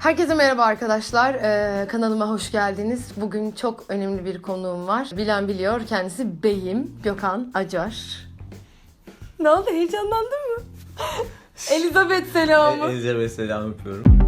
Herkese merhaba arkadaşlar. Ee, kanalıma hoş geldiniz. Bugün çok önemli bir konuğum var. Bilen biliyor. Kendisi beyim Gökhan Acar. Ne oldu? Heyecanlandın mı? Elizabeth selamı. Elizabeth selam yapıyorum.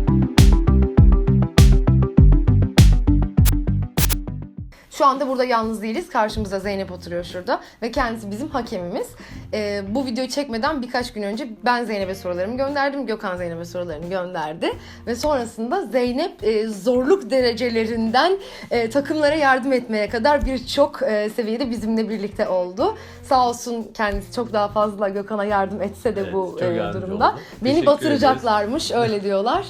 Şu anda burada yalnız değiliz. Karşımızda Zeynep oturuyor şurada. Ve kendisi bizim hakemimiz. Ee, bu videoyu çekmeden birkaç gün önce ben Zeynep'e sorularımı gönderdim. Gökhan Zeynep'e sorularını gönderdi. Ve sonrasında Zeynep e, zorluk derecelerinden e, takımlara yardım etmeye kadar birçok e, seviyede bizimle birlikte oldu. Sağ olsun kendisi çok daha fazla Gökhan'a yardım etse de Evet, bu e, durumda. oldu. Beni Teşekkür batıracaklarmış öyle diyorlar.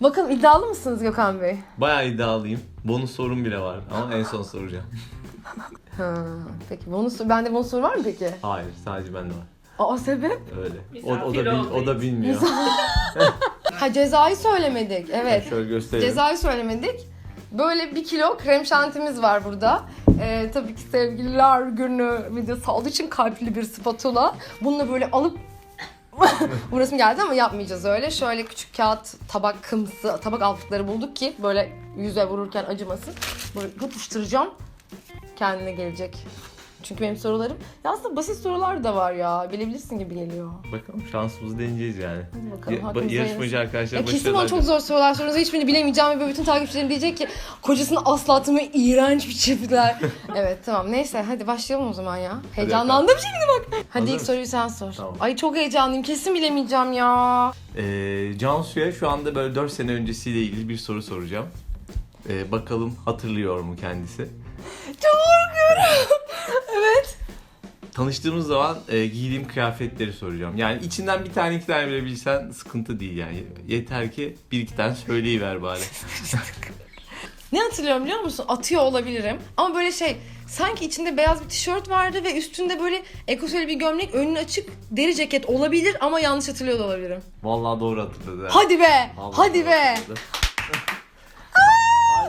Bakalım iddialı mısınız Gökhan Bey? Bayağı iddialıyım. Bonus sorum bile var ama en son soracağım. Ha, peki bonus, bende bonus soru var mı peki? Hayır, sadece bende var. Aa sebep? Öyle. O, o da bil- o da bilmiyor. Ha cezayı söylemedik. Evet. Şöyle göstereyim. Cezayı söylemedik. Böyle bir kilo krem şantimiz var burada. Ee, tabii ki sevgililer günü videosu olduğu için kalpli bir spatula. Bununla böyle alıp Burası geldi ama yapmayacağız öyle. Şöyle küçük kağıt tabak kımsı, tabak altlıkları bulduk ki böyle yüze vururken acımasın. Böyle yapıştıracağım. Kendine gelecek. Çünkü benim sorularım ya aslında basit sorular da var ya. Bilebilirsin gibi geliyor. Bakalım şansımızı deneyeceğiz yani. Hadi bakalım. Ya- hakkımızda yarışmacı arkadaşlar Ya kesin başarılar bana çok zor sorular sorunuz. Hiçbirini bilemeyeceğim ve bütün takipçilerim diyecek ki kocasını asla atmayı iğrenç bir çiftler. evet tamam neyse hadi başlayalım o zaman ya. Heyecanlandım şimdi bak. Hadi Hazır ilk mısın? soruyu sen sor. Tamam. Ay çok heyecanlıyım kesin bilemeyeceğim ya. Ee, Cansu'ya şu anda böyle 4 sene öncesiyle ilgili bir soru soracağım. Ee, bakalım hatırlıyor mu kendisi? Çok korkuyorum. Evet. Tanıştığımız zaman e, giydiğim kıyafetleri soracağım. Yani içinden bir tane iki tane bile bilsen sıkıntı değil yani. Yeter ki bir iki tane söyleyiver bari. Ne hatırlıyorum biliyor musun? Atıyor olabilirim. Ama böyle şey sanki içinde beyaz bir tişört vardı ve üstünde böyle ekoseli bir gömlek önü açık deri ceket olabilir ama yanlış hatırlıyor da olabilirim. Vallahi doğru hatırladı. Hadi be. Vallahi hadi doğru be. hatırladı.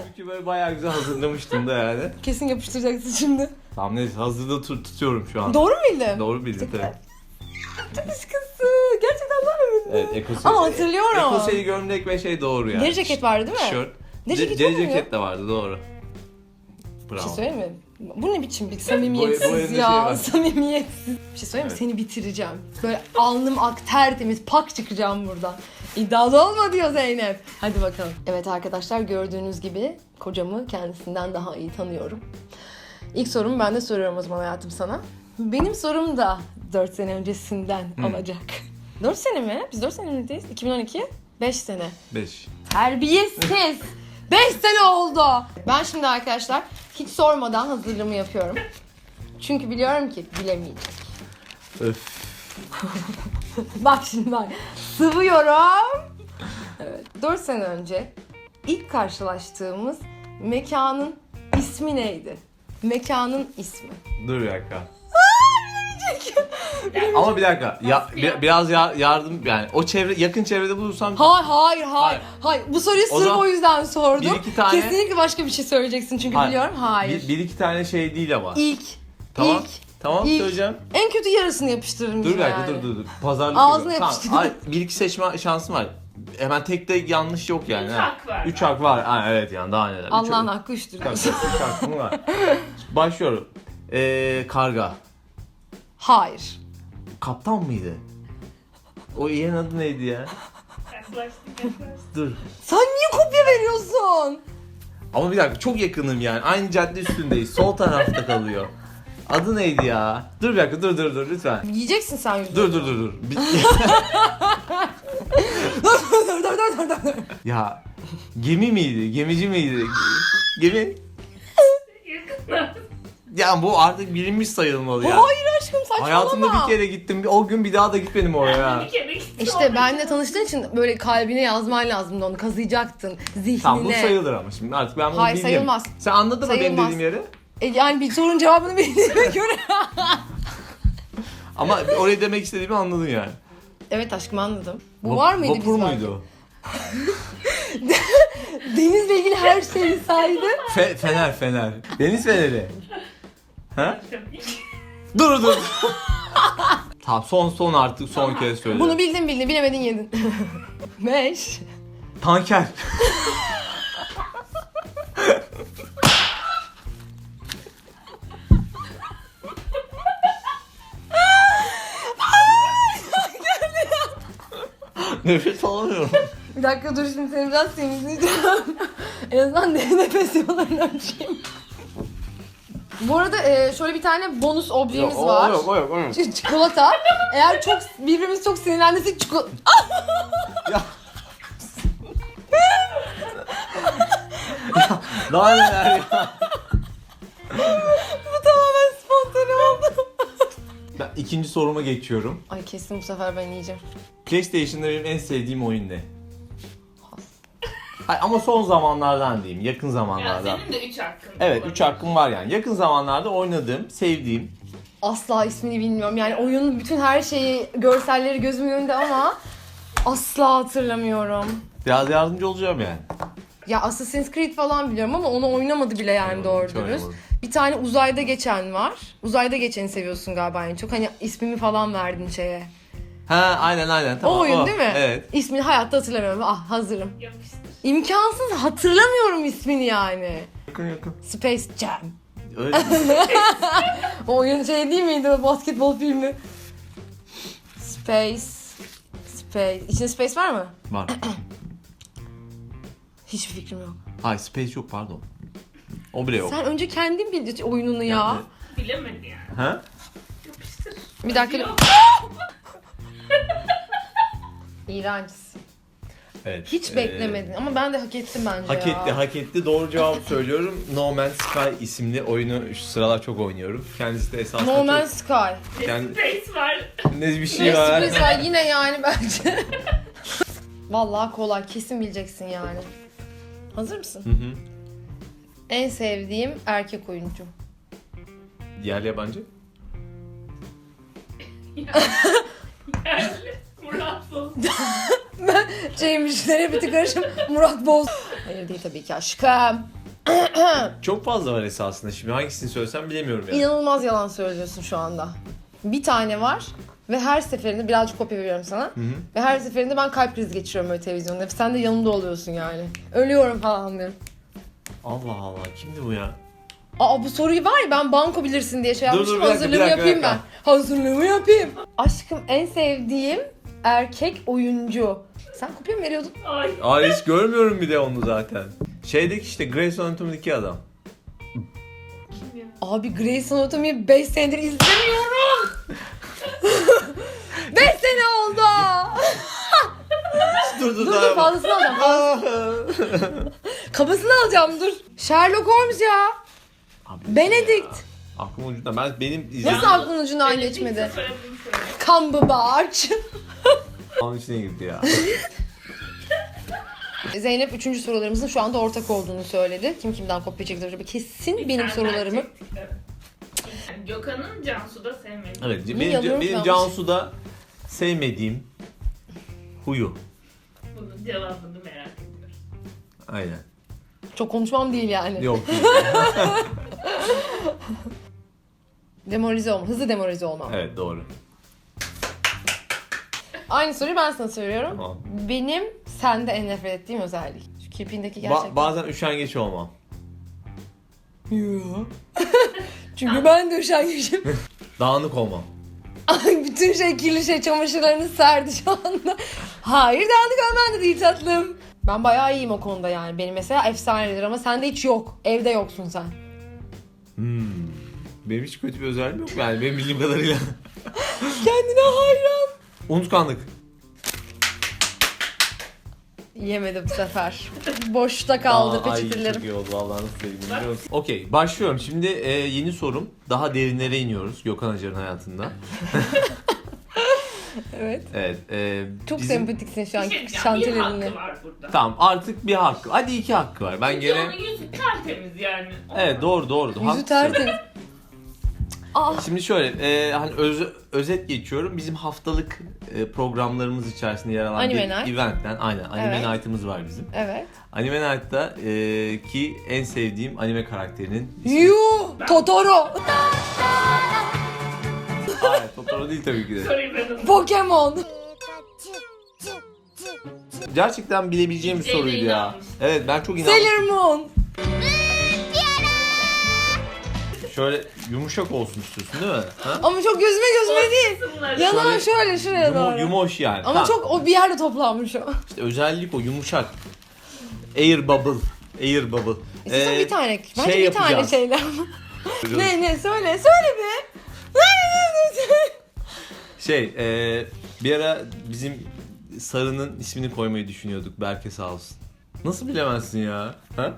Halbuki böyle bayağı güzel hazırlamıştım da yani. Kesin yapıştıracaksın şimdi. Tamam neyse hazırda tut- tutuyorum şu an. Doğru mu bildin? Doğru bildin tabii. Aşkısı. Gerçekten doğru mu bildin? Evet, ekoseli, Ama hatırlıyorum. Ekoseli gömlek ve şey doğru yani. Deri ceket vardı değil mi? Tişört. Deri Ce- ceket deri ya? ceket de vardı doğru. Bir şey Bravo. söyleyeyim mi? Bu ne biçim bir samimiyetsiz ya. şey var. samimiyetsiz. Bir şey söyleyeyim mi? Seni bitireceğim. Böyle alnım ak tertemiz pak çıkacağım buradan. İddialı olma diyor Zeynep. Hadi bakalım. Evet arkadaşlar gördüğünüz gibi kocamı kendisinden daha iyi tanıyorum. İlk sorumu ben de soruyorum o zaman hayatım sana. Benim sorum da 4 sene öncesinden olacak. 4 sene mi? Biz 4 sene miyiz? 2012? 5 sene. 5. Terbiyesiz. 5 sene oldu. Ben şimdi arkadaşlar hiç sormadan hazırlığımı yapıyorum. Çünkü biliyorum ki bilemeyecek. Öf. Bak şimdi bak. Sıvıyorum. Evet. 4 sene önce ilk karşılaştığımız mekanın ismi neydi? Mekanın ismi. Dur bir dakika. Ama bir dakika. Ya, bi- biraz ya- yardım yani o çevre yakın çevrede bulursam Hayır hayır hayır. Hayır. Hayır. Bu soruyu O sırf zaman o yüzden sordum. bir iki tane- Kesinlikle başka bir şey söyleyeceksin çünkü Hayır. biliyorum. Hayır. bir, bir iki tane şey değil ama. İlk. tamam. İlk. Tamam İlk. söyleyeceğim. En kötü yarısını yapıştırırım Dur bir dakika yani. dur dur dur. Pazarlık Ağzına yapıyorum. yapıştır. Tamam. Ay, bir iki seçme şansım var. Hemen tek de yanlış yok yani. Üç ha. hak var. Üç hak var. Ha, evet yani daha neler. Üç- Allah'ın hakkı üçtür. Üç hakkım var. Başlıyorum. Ee, karga. Hayır. Kaptan mıydı? O yeğen adı neydi ya? Yaklaştık yaklaştık. Dur. Sen niye kopya veriyorsun? Ama bir dakika çok yakınım yani. Aynı cadde üstündeyiz. Sol tarafta kalıyor. Adı neydi ya? Dur bir dakika dur dur dur lütfen. Yiyeceksin sen yüzünü. Dur dur dur dur. Bir- dur dur dur dur dur. ya gemi miydi? Gemici miydi? Gemi? Ya bu artık bilinmiş sayılmalı ya. Hayır aşkım saçmalama. Hayatımda bir kere gittim. O gün bir daha da gitmedim oraya. Bir kere gittim. İşte benle tanıştığın için böyle kalbine yazman lazımdı onu kazıyacaktın zihnine. Tamam bu sayılır ama şimdi artık ben bunu Hayır, bileyim. sayılmaz. Sen anladın mı benim Sayılmaz. dediğim yeri? E, yani bir sorunun cevabını bildiğime göre. Ama orayı demek istediğimi anladın yani. evet aşkım anladım. Bu Va- var mıydı Vapur biz muydu? Denizle ilgili her şeyi saydı. Fe- fener fener. Deniz feneri. Ha? Dur dur. tamam son son artık son kez söyle. Bunu bildin bildin bilemedin yedin. Beş. Tanker. Nefes alamıyorum. Bir dakika dur şimdi seni biraz temizleyeceğim. en azından ne nefes yollarını açayım. Bu arada e, şöyle bir tane bonus objemiz Yok, o var. yok, o yok, o yok. Ç- çikolata. Eğer çok birbirimiz çok sinirlendiysek çikolata... Ya. Daha neler ya? İkinci soruma geçiyorum. Ay kesin bu sefer ben yiyeceğim. PlayStation'da benim en sevdiğim oyun ne? Hayır, ama son zamanlardan diyeyim, yakın Ya zamanlardan. senin de 3 hakkın. Evet, var. 3 hakkım var yani. Yakın zamanlarda oynadığım, sevdiğim. Asla ismini bilmiyorum. Yani oyunun bütün her şeyi, görselleri gözümün önünde ama asla hatırlamıyorum. Biraz yardımcı olacağım yani. Ya Assassin's Creed falan biliyorum ama onu oynamadı bile yani doğru Hiç dürüst. oynamadım. Bir tane uzayda geçen var. Uzayda geçeni seviyorsun galiba en çok. Hani ismimi falan verdin şeye. Ha aynen aynen tamam. o oyun değil mi? Evet. İsmini hayatta hatırlamıyorum. Ah hazırım. Yapıştır. İmkansız hatırlamıyorum ismini yani. Yakın yakın. Space Jam. Öyle O oyun şey değil miydi o basketbol filmi? Space. Space. İçinde Space var mı? var. Hiçbir fikrim yok. Hayır Space yok pardon. O bile yok. Sen önce kendin bildin oyununu ya. Yani- Bilemedi yani. Ha? Yapıştır. Bir dakika. İğrençsin. Evet. Hiç Ee, beklemedin ama ben de hak ettim bence Hak ya. etti, hak etti. Doğru cevabı söylüyorum. No Man's Sky isimli oyunu şu sıralar çok oynuyorum. Kendisi de esasında No çok- Man's Sky. Yani- Space var. ne bir Ne şey var. sürpriz var yine yani bence. Vallahi kolay kesin bileceksin yani. Hazır mısın? Hı hı. En sevdiğim erkek oyuncu. Diğer yabancı? Yerli. Murat Boz. Şeymişlere bir tık karışım. Murat Boz. Hayır değil tabii ki aşkım. Çok fazla var esasında. Şimdi hangisini söylesem bilemiyorum yani. İnanılmaz yalan söylüyorsun şu anda. Bir tane var ve her seferinde birazcık kopya veriyorum sana. Hı hı. Ve her seferinde ben kalp krizi geçiriyorum böyle televizyonda. Sen de yanımda oluyorsun yani. Ölüyorum falan diyorum. Allah Allah kimdi bu ya? Aa bu soruyu var ya ben banko bilirsin diye şey yapmışım. dur, bir dakika, Hazırlığımı bir dakika, yapayım ben. dakika. Hazırlığımı yapayım. Aşkım en sevdiğim erkek oyuncu. Sen kopya mı veriyordun? Ay. Aa hiç görmüyorum bir de onu zaten. Şeydeki işte Grey's Anatomy'deki adam. Kim ya? Abi Grey's Anatomy'yi 5 senedir izlemiyorum. 5 sene oldu. dur dur dur daha fazlasını alacağım. Kabasını alacağım dur. Sherlock Holmes ya. Abi, Benedict. ya. Aklım ucunda. Ben benim izlediğim Nasıl aklın ucundan Benedict geçmedi? Cumberbatch. Onun içine girdi ya. Zeynep üçüncü sorularımızın şu anda ortak olduğunu söyledi. Kim kimden kopya çekti acaba? Kesin Bir benim tane sorularımı. Yani Gökhan'ın Cansu'da sevmediği. Evet Bunu benim, yanıyorum benim ben. Cansu'da sevmediğim huyu. Bunun cevabını merak ediyorum. Aynen. Çok konuşmam değil yani. Yok değil. Demoralize olmam. Hızlı demoralize olmam. evet doğru. Aynı soruyu ben sana soruyorum. Tamam. Benim sende en nefret ettiğim özellik. Şu kirpiğindeki Ba- gerçekten. bazen üşengeç olmam. Yo. Çünkü ben de üşengeçim. Dağınık olmam. Ay bütün şey kirli şey çamaşırlarını serdi şu anda. Hayır dağınık olman da değil tatlım. Ben bayağı iyiyim o konuda yani. Benim mesela efsanedir ama sende hiç yok. Evde yoksun sen. Hmm. Benim hiç kötü bir özelliğim yok yani benim bildiğim kadarıyla. Kendine hayran. Unutkanlık. Yemedi bu sefer. Boşta kaldı Aa, ay, peçetelerim. Çok iyi oldu vallahi nasıl sevdim biliyor musun? Okey başlıyorum. Şimdi e, yeni sorum. Daha derinlere iniyoruz Gökhan Acar'ın hayatında. Evet. Evet. e, Çok bizim- sempatiksin şu an şey diyeceğim, bir hakkı var burada. Tamam artık bir hakkı. Hadi iki hakkı var. Ben Çünkü gene... onun yüzü tertemiz yani. Evet doğru doğru. Yüzü haklısın. tertemiz. Aa, Şimdi şöyle e, hani öz- özet geçiyorum. Bizim haftalık e, programlarımız içerisinde yer alan Anime bir Night. eventten aynen Anime Evet. Night'ımız var bizim. evet. Anime Night'ta e, ki en sevdiğim anime karakterinin ismi. Yu Totoro. Hayır Totoro değil tabii ki de. Pokemon. Gerçekten bilebileceğim bir Zeynep'i soruydu ya. inanmış. Evet ben çok inanmıştım. Sailor Moon. Şöyle yumuşak olsun istiyorsun değil mi? Ha? Ama çok gözüme gözüme değil. Yana Şöyle şöyle şuraya Yumo, doğru. yumoş yani. Ama Ha, çok o bir yerde toplanmış o. işte özellik o yumuşak. Air bubble. Air bubble. İstiyorsan Ee, bir tane. Bence şey bir tane yapacağız. şeyler. ne ne söyle söyle be. Şey, e, bir ara bizim Sarı'nın ismini koymayı düşünüyorduk. Berke sağ olsun. Nasıl bilemezsin ya? Ha?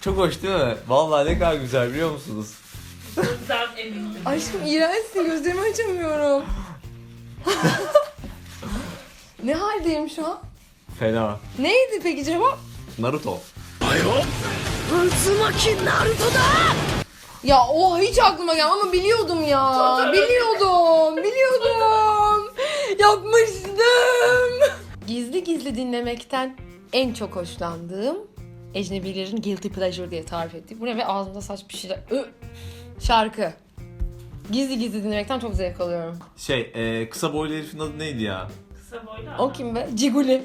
Çok hoş değil mi? Vallahi ne kadar güzel biliyor musunuz? Aşkım iğrençsin gözlerimi açamıyorum. ne haldeyim şu an? Fena. Neydi peki cevap? Naruto. Ya o hiç aklıma gelmedi ama biliyordum ya. biliyordum. Biliyordum. Yapmıştım. Gizli gizli dinlemekten en çok hoşlandığım ecnebilerin guilty pleasure diye tarif ettik. Bu ne ve ağzımda saç bir şeyler. Ö! Şarkı. Gizli gizli dinlemekten çok zevk alıyorum. Şey, e, kısa boylu herifin adı neydi ya? Kısa boylu O kim be? Ciguli.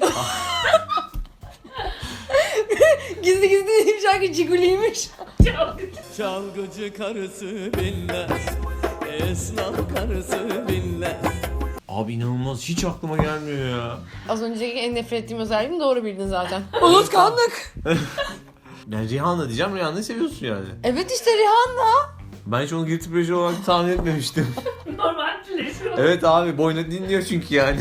gizli gizli dinlediğim şarkı Ciguli'ymiş. Çok. Çalgıcı karısı bilmez Esnaf karısı bilmez Abi inanılmaz hiç aklıma gelmiyor ya. Az önceki en nefret ettiğim özelliğimi doğru bildin zaten. Unutkanlık. Ben Rihanna diyeceğim Rihanna'yı seviyorsun yani. Evet işte Rihanna. Ben hiç onu guilty pleasure olarak tahmin etmemiştim. Normal pleasure. evet abi boyuna dinliyor çünkü yani.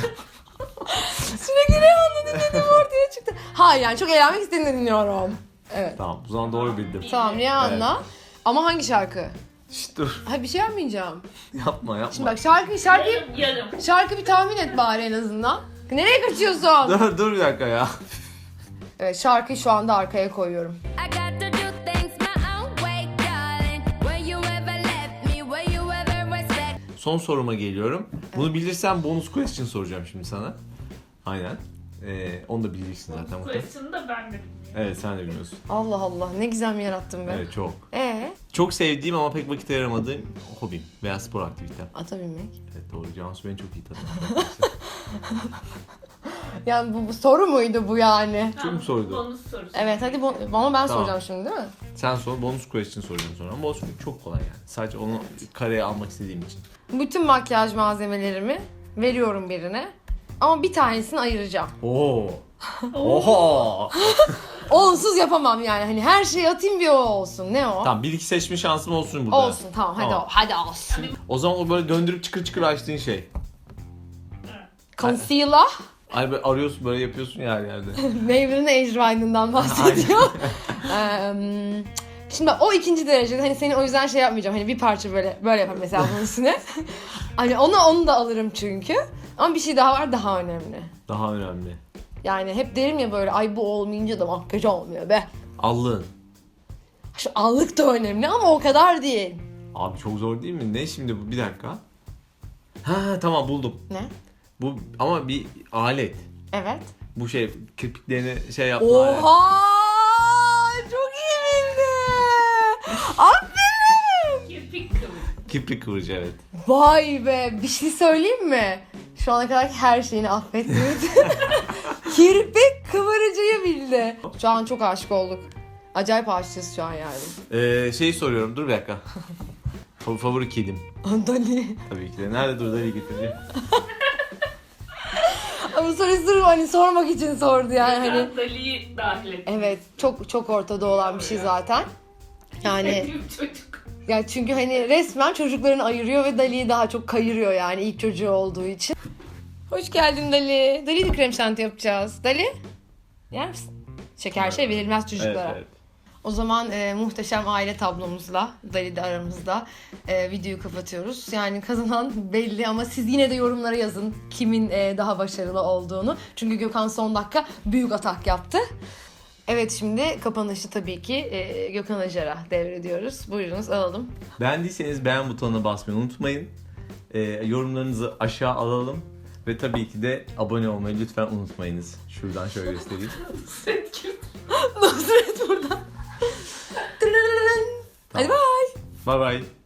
Hayır yani çok eğlenmek istediğini dinliyorum. Evet. tamam o zaman doğru bildim. Tamam Rihanna. Ama hangi şarkı? Şşt dur Ha bir şey yapmayacağım. yapma yapma. Şimdi bak şarkı şarkı Yarım yarım. şarkı bir tahmin et bari en azından. Nereye kaçıyorsun? Dur dur bir dakika ya. Evet şarkıyı şu anda arkaya koyuyorum. I got to do things my own way, darling. Will you ever let me? Will you ever respect? Son soruma geliyorum. Bunu bilirsen bonus question soracağım şimdi sana. Aynen. Ee, onu da bileceksin zaten Bu muhtemelen. question'ı da ben de bilmiyorum. Evet sen de bilmiyorsun. Allah Allah ne gizem yarattım ben. Evet çok. Ee, Çok sevdiğim ama pek vakit ayıramadığım hobim veya spor aktivitem. ata binmek. Evet doğru. Cansu beni çok iyi tanıyor. Yani bu, bu soru muydu bu yani? Çok mu sordu? Bonus sorusu. Evet hadi bu, bana ben Tamam. soracağım şimdi değil mi? Sen sor bonus question soracağım sonra. Ama bonus çok kolay yani. Sadece onu kareye almak istediğim için. Bütün makyaj malzemelerimi veriyorum birine. Ama bir tanesini ayıracağım. Oo. Oha. Onsuz yapamam yani. Hani her şeyi atayım bir o olsun. Ne o? Tamam bir iki seçme şansım olsun burada. Olsun tamam hadi Tamam. o. Hadi olsun. O zaman o böyle döndürüp çıkır çıkır açtığın şey. Concealer. Ay böyle arıyorsun böyle yapıyorsun ya her yerde. Maybelline Age Ride'ından bahsediyor. Eee, Şimdi bak, o ikinci derecede hani seni o yüzden şey yapmayacağım. Hani bir parça böyle böyle yapar mesela bunun üstüne. hani onu onu da alırım çünkü. Ama bir şey daha var daha önemli. Daha önemli. Yani hep derim ya böyle ay bu olmayınca da makyaj olmuyor be. Allığın. Şu allık da önemli ama o kadar değil. Abi çok zor değil mi? Ne şimdi bu? Bir dakika. Ha tamam buldum. Ne? Bu ama bir alet. Evet. Bu şey kirpiklerini şey yapma alet. Oha! Çok iyi bildi. Aferin. Kirpik kıvır. Kirpik kıvırcı evet. Vay be bir şey söyleyeyim mi? Şu ana kadar her şeyini affettirdi. Kirpik kıvırıcıyı bildi. Şu an çok aşık olduk. Acayip aşığız şu an yani. Ee, şey soruyorum dur bir dakika. Fa- Favori kedim. Dali. Tabii ki de. Nerede dur Dali getireceğim. Ama soruyu sırf hani sormak için sordu yani hani. Dali'yi dahil ettim. Evet çok çok ortada olan bir şey zaten. Yani çocuk. Yani çünkü hani resmen çocuklarını ayırıyor ve Dali'yi daha çok kayırıyor yani ilk çocuğu olduğu için. Hoş geldin Dali. Dali de krem şanti yapacağız. Dali yer misin? Şeker şey verilmez Evet, çocuklara. evet. O zaman e, muhteşem aile tablomuzla Dali de aramızda e, videoyu kapatıyoruz. Yani kazanan belli ama siz yine de yorumlara yazın kimin e, daha başarılı olduğunu. Çünkü Gökhan son dakika büyük atak yaptı. Evet şimdi kapanışı tabii ki e, Gökhan Acar'a devrediyoruz. Buyurunuz alalım. Beğendiyseniz beğen butonuna basmayı unutmayın. Ee, yorumlarınızı aşağı alalım. Ve tabii ki de abone olmayı lütfen unutmayınız. Şuradan şöyle göstereyim. Set kirpik. Nusret burada. Hadi bay. Bye bye.